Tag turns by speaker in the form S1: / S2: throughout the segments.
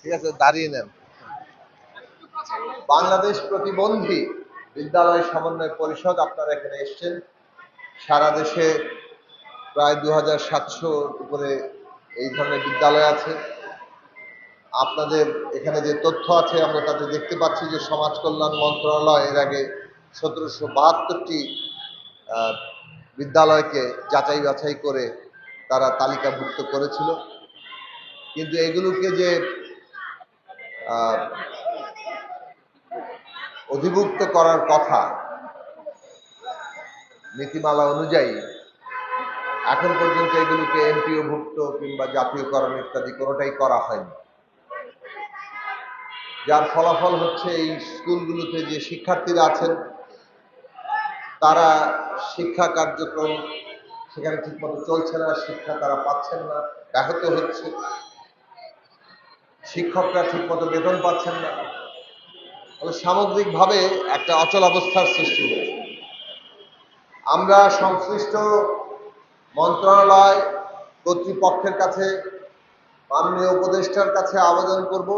S1: ঠিক আছে দাঁড়িয়ে নেন। বাংলাদেশ প্রতিবন্ধী বিদ্যালয় সমন্বয় পরিষদ আপনারা এখানে এসছেন। সারা দেশে প্রায় দু হাজার সাতশোর উপরে এই ধরনের বিদ্যালয় আছে। আপনাদের এখানে যে তথ্য আছে আমরা তাতে দেখতে পাচ্ছি যে সমাজ কল্যাণ মন্ত্রণালয় এর আগে সতেরোশো বাহাত্তরটি বিদ্যালয়কে যাচাই বাছাই করে তারা তালিকাভুক্ত করেছিল। কিন্তু এগুলোকে যে অধিভুক্ত করার কথা নীতিমালা অনুযায়ী, এখন পর্যন্ত এগুলোকে এমপিওভুক্ত কিংবা জাতীয়করণ ইত্যাদি কোনোটাই করা হয়নি। যার ফলাফল হচ্ছে এই স্কুলগুলোতে যে শিক্ষার্থীরা আছেন তারা শিক্ষা কার্যক্রম সেখানে ঠিকমতো চলছে না, শিক্ষা তারা পাচ্ছেন না, ব্যাহত হচ্ছে। শিক্ষকরা ঠিকমতো বেতন পাচ্ছেন না। সামগ্রিকভাবে একটা অচল অবস্থার সৃষ্টি হয়েছে। আমরা সংশ্লিষ্ট মন্ত্রণালয় কর্তৃপক্ষের কাছে, মাননীয় উপদেষ্টার কাছে আবেদন করব।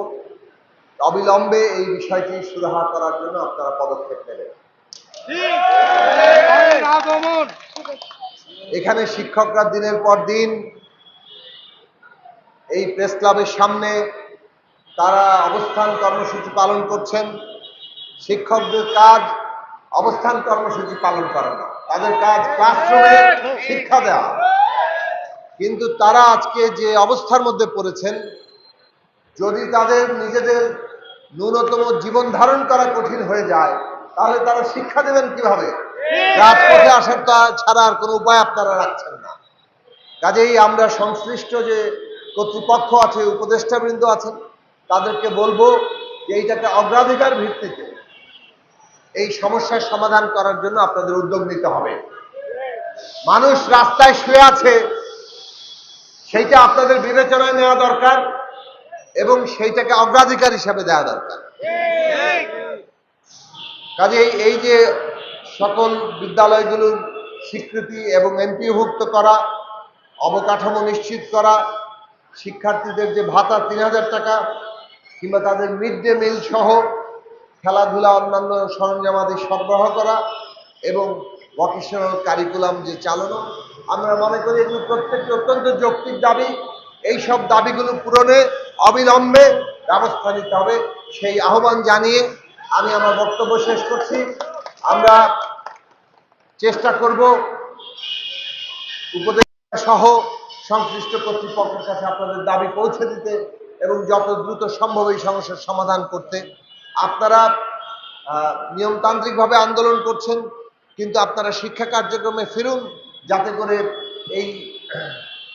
S1: অবিলম্বে এই বিষয়টি সুরাহা করার জন্য আপনারা পদক্ষেপ নেবেন। এখানে শিক্ষকরা দিনের পর দিন এই প্রেস ক্লাবের সামনে তারা অবস্থান কর্মসূচি পালন করছেন। শিক্ষকদের কাজ অবস্থান কর্মসূচি পালন করা না। তাদের কাজ ক্লাসরুমে শিক্ষা দেওয়া। কিন্তু তারা আজকে যে অবস্থার মধ্যে পড়েছেন, যদি তাদের নিজেদের ন্যূনতম জীবন ধারণ করা কঠিন হয়ে যায় তাহলে তারা শিক্ষা দেবেন কীভাবে? রাজপথে আসার তা ছাড়া আর কোনো উপায় আপনারা রাখছেন না। কাজেই আমরা সংশ্লিষ্ট যে কর্তৃপক্ষ আছে উপদেষ্টাবৃন্দ আছেন তাদেরকে বলব যে এইটাকে অগ্রাধিকার ভিত্তিতে এই সমস্যার সমাধান করার জন্য আপনাদের উদ্যোগ নিতে হবে। মানুষ রাস্তায় শুয়ে আছে সেইটা আপনাদের বিবেচনায় নেওয়া দরকার এবং সেইটাকে অগ্রাধিকার হিসাবে দেওয়া দরকার। কাজে এই যে সকল বিদ্যালয়গুলোর স্বীকৃতি এবং এমপিভুক্ত করা, অবকাঠামো নিশ্চিত করা, শিক্ষার্থীদের যে ভাতা তিন হাজার টাকা কিংবা তাদের মিড ডে মিল সহ খেলাধুলা, অন্যান্য সরঞ্জামাদি সরবরাহ করা এবং ভকেশনাল কারিকুলাম যে চালানো, আমরা মনে করি এগুলো প্রত্যেকটি অত্যন্ত যৌক্তিক দাবি। এই সব দাবিগুলো পূরণে, অবিলম্বে ব্যবস্থা নিতে হবে। সেই আহ্বান জানিয়ে আমি আমার বক্তব্য শেষ করছি। আমরা চেষ্টা করব উপদেষ্টা সহ সংশ্লিষ্ট কর্তৃপক্ষের কাছে আপনাদের দাবি পৌঁছে দিতে এবং যত দ্রুত সম্ভব এই সমস্যার সমাধান করতে। আপনারা নিয়মতান্ত্রিকভাবে আন্দোলন করছেন, কিন্তু আপনারা শিক্ষা কার্যক্রমে ফিরুন, যাতে করে এই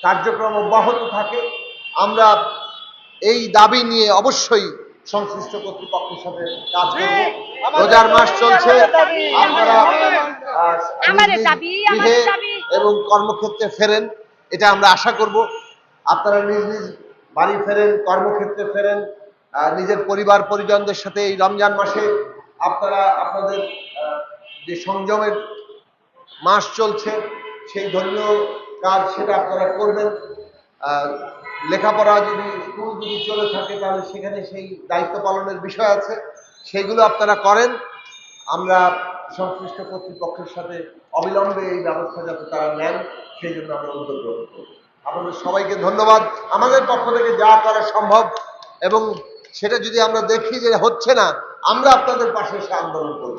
S1: কার্যক্রম অব্যাহত থাকে। আমরা এই দাবি নিয়ে অবশ্যই সংশ্লিষ্ট কর্তৃপক্ষের সাথে কাজ করব। রোজার মাস চলছে। আপনারা এবং কর্মক্ষেত্রে ফেরেন এটা আমরা আশা করব। আপনারা নিজ নিজ বাড়ি ফেরেন কর্মক্ষেত্রে ফেরেন নিজের পরিবার পরিজনদের সাথে এই রমজান মাসে আপনারা আপনাদের যে সংযমের মাস চলছে সেই ধর্মীয় কাজ সেটা আপনারা করবেন। লেখাপড়া যদি স্কুল যদি চলে থাকে তাহলে সেখানে সেই দায়িত্ব পালনের বিষয় আছে। সেগুলো আপনারা করেন। আমরা সংশ্লিষ্ট কর্তৃপক্ষের সাথে অবিলম্বে এই ব্যবস্থা যাতে তারা নেন সেই জন্য আমরা উদ্যোগ গ্রহণ করব। আপনাদের সবাইকে ধন্যবাদ। আমাদের পক্ষ থেকে যা করা সম্ভব এবং সেটা যদি আমরা দেখি যে হচ্ছে না আমরা আপনাদের পাশে এসে আন্দোলন করব।